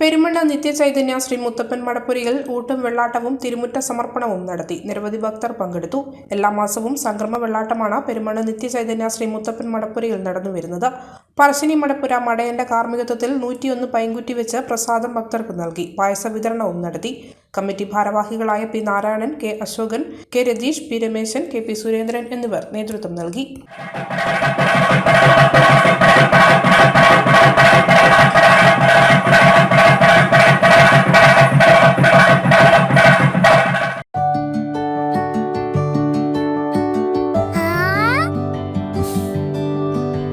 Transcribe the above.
പെരുമണ്ണ നിത്യചൈതന്യ ശ്രീ മുത്തപ്പൻ മടപ്പുരിയിൽ ഊട്ടും വെള്ളാട്ടവും തിരുമുറ്റ സമർപ്പണവും നടത്തി. നിരവധി ഭക്തർ പങ്കെടുത്തു. എല്ലാ മാസവും സംക്രമ വെള്ളാട്ടമാണ് പെരുമണ്ണ നിത്യചൈതന്യ ശ്രീ മുത്തപ്പൻ മടപ്പുരിയിൽ നടന്നുവരുന്നത് പറശ്ശിനി മടപ്പുര മടയന്റെ കാർമ്മികത്വത്തിൽ നൂറ്റിയൊന്ന് പൈങ്കുറ്റി വെച്ച് പ്രസാദം ഭക്തർക്ക് നൽകി. പായസ വിതരണവും നടത്തി. കമ്മിറ്റി ഭാരവാഹികളായ P Narayanan K Ashokan K Ratheesh P Rameshan K P Surendran എന്നിവർ നേതൃത്വം നൽകി.